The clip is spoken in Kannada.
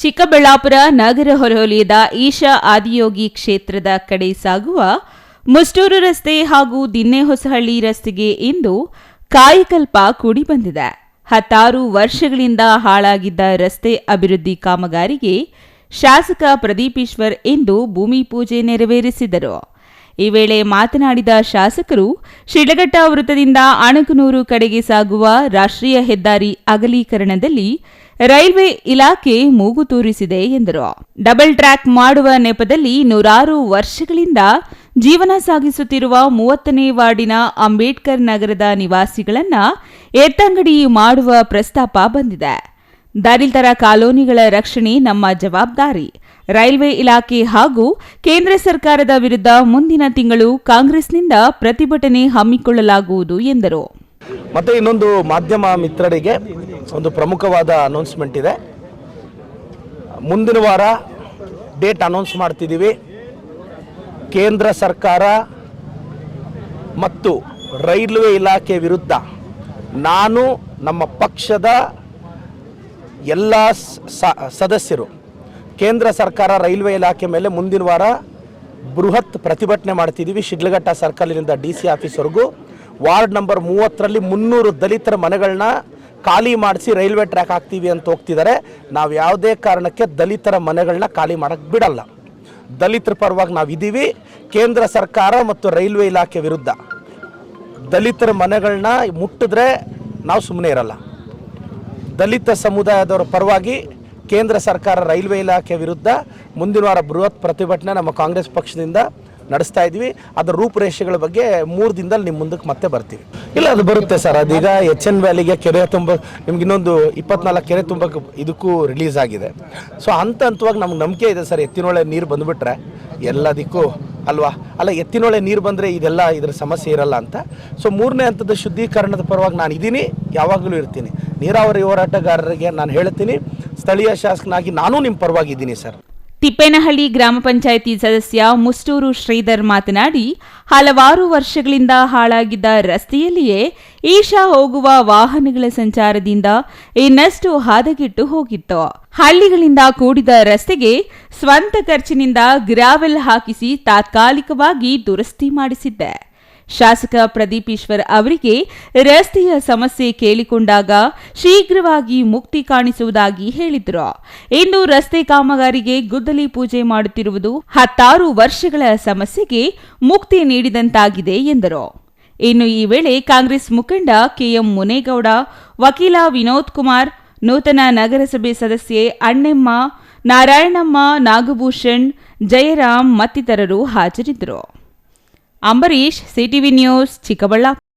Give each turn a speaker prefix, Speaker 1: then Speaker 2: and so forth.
Speaker 1: ಚಿಕ್ಕಬಳ್ಳಾಪುರ ನಗರ ಹೊರವಲಯದ ಈಶಾ ಆದಿಯೋಗಿ ಕ್ಷೇತ್ರದ ಕಡೆ ಸಾಗುವ ಮುಸ್ಟೂರು ರಸ್ತೆ ಹಾಗೂ ದಿನ್ನೆ ಹೊಸಹಳ್ಳಿ ರಸ್ತೆಗೆ ಇಂದು ಕಾಯಕಲ್ಪ ಕೂಡಿ ಬಂದಿದೆ. ಹತ್ತಾರು ವರ್ಷಗಳಿಂದ ಹಾಳಾಗಿದ್ದ ರಸ್ತೆ ಅಭಿವೃದ್ಧಿ ಕಾಮಗಾರಿಗೆ ಶಾಸಕ ಪ್ರದೀಪೀಶ್ವರ್ ಇಂದು ಭೂಮಿ ಪೂಜೆ ನೆರವೇರಿಸಿದರು. ಈ ವೇಳೆ ಮಾತನಾಡಿದ ಶಾಸಕರು ಶಿಡಘಟ್ಟ ವೃತ್ತದಿಂದ ಅಣಕನೂರು ಕಡೆಗೆ ಸಾಗುವ ರಾಷ್ಟ್ರೀಯ ಹೆದ್ದಾರಿ ಅಗಲೀಕರಣದಲ್ಲಿ ರೈಲ್ವೆ ಇಲಾಖೆ ಮೂಗು ತೂರಿಸಿದೆ ಎಂದರು. ಡಬಲ್ ಟ್ರ್ಯಾಕ್ ಮಾಡುವ ನೆಪದಲ್ಲಿ ನೂರಾರು ವರ್ಷಗಳಿಂದ ಜೀವನ ಸಾಗಿಸುತ್ತಿರುವ ಮೂವತ್ತನೇ ವಾರ್ಡಿನ ಅಂಬೇಡ್ಕರ್ ನಗರದ ನಿವಾಸಿಗಳನ್ನ ಎತ್ತಂಗಡಿ ಮಾಡುವ ಪ್ರಸ್ತಾಪ ಬಂದಿದೆ. ದಲಿತರ ಕಾಲೋನಿಗಳ ರಕ್ಷಣೆ ನಮ್ಮ ಜವಾಬ್ದಾರಿ. ರೈಲ್ವೆ ಇಲಾಖೆ ಹಾಗೂ ಕೇಂದ್ರ ಸರ್ಕಾರದ ವಿರುದ್ಧ ಮುಂದಿನ ತಿಂಗಳು ಕಾಂಗ್ರೆಸ್ನಿಂದ ಪ್ರತಿಭಟನೆ ಹಮ್ಮಿಕೊಳ್ಳಲಾಗುವುದು ಎಂದರು.
Speaker 2: ಮತ್ತೆ ಇನ್ನೊಂದು ಮಾಧ್ಯಮ ಮಿತ್ರರಿಗೆ ಒಂದು ಪ್ರಮುಖವಾದ ಅನೌನ್ಸ್ಮೆಂಟ್ ಇದೆ. ಮುಂದಿನ ವಾರ ಡೇಟ್ ಅನೌನ್ಸ್ ಮಾಡ್ತಿದ್ದೀವಿ. ಕೇಂದ್ರ ಸರ್ಕಾರ ಮತ್ತು ರೈಲ್ವೆ ಇಲಾಖೆ ವಿರುದ್ಧ ನಾನು ನಮ್ಮ ಪಕ್ಷದ ಎಲ್ಲ ಸದಸ್ಯರು, ಕೇಂದ್ರ ಸರ್ಕಾರ ರೈಲ್ವೆ ಇಲಾಖೆ ಮೇಲೆ ಮುಂದಿನ ವಾರ ಬೃಹತ್ ಪ್ರತಿಭಟನೆ ಮಾಡ್ತಿದ್ದೀವಿ. ಶಿಡ್ಲಘಟ್ಟ ಸರ್ಕಲಿನಿಂದ ಡಿ ಸಿ ಆಫೀಸ್ವರೆಗೂ ವಾರ್ಡ್ ನಂಬರ್ ಮೂವತ್ತರಲ್ಲಿ ಮುನ್ನೂರು ದಲಿತರ ಮನೆಗಳನ್ನ ಖಾಲಿ ಮಾಡಿಸಿ ರೈಲ್ವೆ ಟ್ರ್ಯಾಕ್ ಹಾಕ್ತೀವಿ ಅಂತ ಹೋಗ್ತಿದ್ದಾರೆ. ನಾವು ಯಾವುದೇ ಕಾರಣಕ್ಕೆ ದಲಿತರ ಮನೆಗಳನ್ನ ಖಾಲಿ ಮಾಡೋಕ್ಕೆ ಬಿಡಲ್ಲ. ದಲಿತರ ಪರವಾಗಿ ನಾವು ಇದ್ದೀವಿ ಕೇಂದ್ರ ಸರ್ಕಾರ ಮತ್ತು ರೈಲ್ವೆ ಇಲಾಖೆ ವಿರುದ್ಧ ದಲಿತರ ಮನೆಗಳನ್ನ ಮುಟ್ಟಿದ್ರೆ ನಾವು ಸುಮ್ಮನೆ ಇರಲ್ಲ. ದಲಿತ ಸಮುದಾಯದವರ ಪರವಾಗಿ ಕೇಂದ್ರ ಸರ್ಕಾರ ರೈಲ್ವೆ ಇಲಾಖೆ ವಿರುದ್ಧ ಮುಂದಿನ ವಾರ ಬೃಹತ್ ಪ್ರತಿಭಟನೆ ನಮ್ಮ ಕಾಂಗ್ರೆಸ್ ಪಕ್ಷದಿಂದ. ನಡೆಸ್ತಾ ಇದ್ವಿ. ಅದರ ರೂಪುರೇಷೆಗಳ ಬಗ್ಗೆ ಮೂರು ದಿನದಲ್ಲಿ ನಿಮ್ಮ ಮುಂದಕ್ಕೆ ಮತ್ತೆ ಬರ್ತೀವಿ. ಇಲ್ಲ, ಅದು ಬರುತ್ತೆ ಸರ್. ಅದೀಗ ಎಚ್ ಎನ್ ವ್ಯಾಲಿಗೆ ಕೆರೆ ತುಂಬ ನಿಮ್ಗೆ ಇನ್ನೊಂದು ಇಪ್ಪತ್ನಾಲ್ಕು ಕೆರೆ ತುಂಬ ಇದಕ್ಕೂ ರಿಲೀಸ್ ಆಗಿದೆ. ಸೊ ಹಂತ ಹಂತವಾಗಿ ನಮ್ಗೆ ನಂಬಿಕೆ ಇದೆ ಸರ್. ಎತ್ತಿನೊಳೆ ನೀರು ಬಂದುಬಿಟ್ರೆ ಎಲ್ಲದಕ್ಕೂ ಅಲ್ವಾ? ಅಲ್ಲ, ಎತ್ತಿನೊಳೆ ನೀರು ಬಂದರೆ ಇದೆಲ್ಲ ಇದರ ಸಮಸ್ಯೆ ಇರಲ್ಲ ಅಂತ. ಸೊ ಮೂರನೇ ಹಂತದ ಶುದ್ಧೀಕರಣದ ಪರವಾಗಿ ನಾನು ಇದ್ದೀನಿ ಯಾವಾಗಲೂ ಇರ್ತೀನಿ. ನೀರಾವರಿ ಹೋರಾಟಗಾರರಿಗೆ ನಾನು ಹೇಳ್ತೀನಿ. ಸ್ಥಳೀಯ ಶಾಸಕನಾಗಿ ನಾನು ನಿಮ್ಮ ಪರವಾಗಿದ್ದೀನಿ ಸರ್.
Speaker 1: ತಿಪ್ಪೇನಹಳ್ಳಿ ಗ್ರಾಮ ಪಂಚಾಯಿತಿ ಸದಸ್ಯ ಮುಷ್ಟೂರು ಶ್ರೀಧರ್ ಮಾತನಾಡಿ, ಹಲವಾರು ವರ್ಷಗಳಿಂದ ಹಾಳಾಗಿದ್ದ ರಸ್ತೆಯಲ್ಲಿಯೇ ಈಶಾ ಹೋಗುವ ವಾಹನಗಳ ಸಂಚಾರದಿಂದ ಇನ್ನಷ್ಟು ಹದಗೆಟ್ಟು ಹೋಗಿತ್ತು. ಹಳ್ಳಿಗಳಿಂದ ಕೂಡಿದ ರಸ್ತೆಗೆ ಸ್ವಂತ ಖರ್ಚಿನಿಂದ ಗ್ರಾವೆಲ್ ಹಾಕಿಸಿ ತಾತ್ಕಾಲಿಕವಾಗಿ ದುರಸ್ತಿ ಮಾಡಿಸಿದ್ದೆ. ಶಾಸಕ ಪ್ರದೀಪ್ ಈಶ್ವರ್ ಅವರಿಗೆ ರಸ್ತೆಯ ಸಮಸ್ಯೆ ಕೇಳಿಕೊಂಡಾಗ ಶೀಘ್ರವಾಗಿ ಮುಕ್ತಿ ಕಾಣಿಸುವುದಾಗಿ ಹೇಳಿದರು. ಇಂದು ರಸ್ತೆ ಕಾಮಗಾರಿಗೆ ಗುದ್ದಲಿ ಪೂಜೆ ಮಾಡುತ್ತಿರುವುದು ಹತ್ತಾರು ವರ್ಷಗಳ ಸಮಸ್ಯೆಗೆ ಮುಕ್ತಿ ನೀಡಿದಂತಾಗಿದೆ ಎಂದರು. ಇನ್ನು ಈ ವೇಳೆ ಕಾಂಗ್ರೆಸ್ ಮುಖಂಡ ಕೆಎಂ ಮುನೇಗೌಡ, ವಕೀಲ ವಿನೋದ್ ಕುಮಾರ್, ನೂತನ ನಗರಸಭೆ ಸದಸ್ಯೆ ಅಣ್ಣೆಮ್ಮ, ನಾರಾಯಣಮ್ಮ, ನಾಗಭೂಷಣ್, ಜಯರಾಮ್ ಮತ್ತಿತರರು ಹಾಜರಿದ್ದರು. Ambareesh CTV news Chikkaballapur